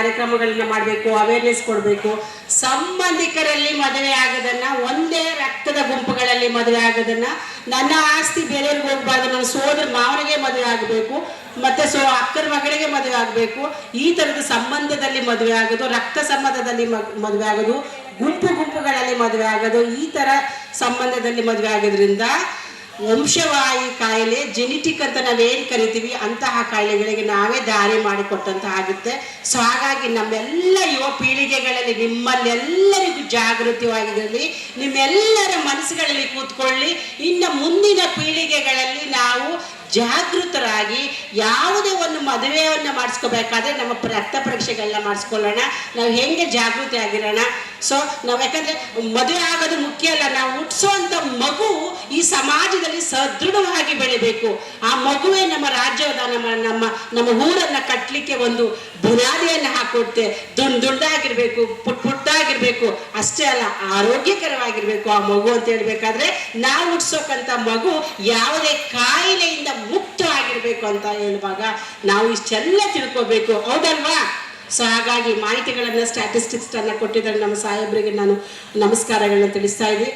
ಕಾರ್ಯಕ್ರಮಗಳನ್ನ ಮಾಡಬೇಕು ಅವೇರ್ನೆಸ್ ಕೊಡಬೇಕು. ಸಂಬಂಧಿಕರಲ್ಲಿ ಮದುವೆ ಆಗೋದನ್ನ, ಒಂದೇ ರಕ್ತದ ಗುಂಪುಗಳಲ್ಲಿ ಮದುವೆ ಆಗೋದನ್ನ, ನನ್ನ ಆಸ್ತಿ ಬೇರೆಯವ್ರಿಗೆ ಹೋಗ್ಬಾರ್ದು, ನನ್ನ ಸೋದರ ಮಾವನಿಗೆ ಮದುವೆ ಆಗಬೇಕು, ಮತ್ತೆ ಸೊ ಅಕ್ಕನ ಮಗಳಿಗೆ ಮದುವೆ ಆಗಬೇಕು. ಈ ಥರದ ಸಂಬಂಧದಲ್ಲಿ ಮದುವೆ ಆಗೋದು, ರಕ್ತ ಸಂಬಂಧದಲ್ಲಿ ಮದುವೆ ಆಗೋದು, ಗುಂಪು ಗುಂಪುಗಳಲ್ಲಿ ಮದುವೆ ಆಗೋದು, ಈ ಥರ ಸಂಬಂಧದಲ್ಲಿ ಮದುವೆ ಆಗೋದ್ರಿಂದ ವಂಶವಾಹಿ ಕಾಯಿಲೆ ಜೆನೆಟಿಕ್ ಅಂತ ನಾವೇನು ಕರಿತೀವಿ, ಅಂತಹ ಕಾಯಿಲೆಗಳಿಗೆ ನಾವೇ ದಾರಿ ಮಾಡಿಕೊಟ್ಟಂತಹ ಆಗುತ್ತೆ. ಸೊ ಹಾಗಾಗಿ ನಮ್ಮೆಲ್ಲ ಯುವ ಪೀಳಿಗೆಗಳಲ್ಲಿ, ನಿಮ್ಮಲ್ಲೆಲ್ಲರಿಗೂ ಜಾಗೃತಿವಾಗಿರಲಿ. ನಿಮ್ಮೆಲ್ಲರ ಮನಸ್ಸುಗಳಲ್ಲಿ ಕೂತ್ಕೊಳ್ಳಿ. ಇನ್ನು ಮುಂದಿನ ಪೀಳಿಗೆಗಳಲ್ಲಿ ನಾವು ಜಾಗೃತರಾಗಿ ಯಾವುದೇ ಒಂದು ಮದುವೆಯನ್ನು ಮಾಡಿಸ್ಕೋಬೇಕಾದ್ರೆ ನಮ್ಮ ರಕ್ತ ಪರೀಕ್ಷೆಗಳನ್ನ ಮಾಡಿಸ್ಕೊಳ್ಳೋಣ. ನಾವು ಹೆಂಗೆ ಜಾಗೃತಿ ಆಗಿರೋಣ ಸೊ ನಾವು ಯಾಕಂದರೆ ಮದುವೆ ಆಗೋದು ಮುಖ್ಯ ಅಲ್ಲ. ನಾವು ಈ ಸಮಾಜದಲ್ಲಿ ಸದೃಢವಾಗಿ ಬೆಳಿಬೇಕು. ಆ ಮಗುವೆ ನಮ್ಮ ರಾಜ್ಯದ ನಮ್ಮ ನಮ್ಮ ನಮ್ಮ ಊರನ್ನ ಕಟ್ಟಲಿಕ್ಕೆ ಒಂದು ಬುನಾದಿಯನ್ನು ಹಾಕೊಡುತ್ತೆ ದುಂಡ್ ದುಂಡಾಗಿರ್ಬೇಕು ಪುಟ್, ಪುಟ್ಟಾಗಿರ್ಬೇಕು. ಅಷ್ಟೇ ಅಲ್ಲ, ಆರೋಗ್ಯಕರವಾಗಿರ್ಬೇಕು ಆ ಮಗು ಅಂತ ಹೇಳ್ಬೇಕಾದ್ರೆ, ನಾವು ಹುಟ್ಟಿಸೋಕಂತ ಮಗು ಯಾವುದೇ ಕಾಯಿಲೆಯಿಂದ ಮುಕ್ತವಾಗಿರ್ಬೇಕು ಅಂತ ಹೇಳುವಾಗ ನಾವು ಇಷ್ಟೆಲ್ಲ ತಿಳ್ಕೊಬೇಕು. ಹೌದಲ್ವಾ? ಸೊ ಹಾಗಾಗಿ ಮಾಹಿತಿಗಳನ್ನು ಸ್ಟ್ಯಾಟಿಸ್ಟಿಕ್ಸ್ ಅನ್ನ ಕೊಟ್ಟಿದ್ದಾರೆ ನಮ್ಮ ಸಾಹೇಬರಿಗೆ ನಾನು ನಮಸ್ಕಾರಗಳನ್ನ ತಿಳಿಸ್ತಾ ಇದ್ವಿ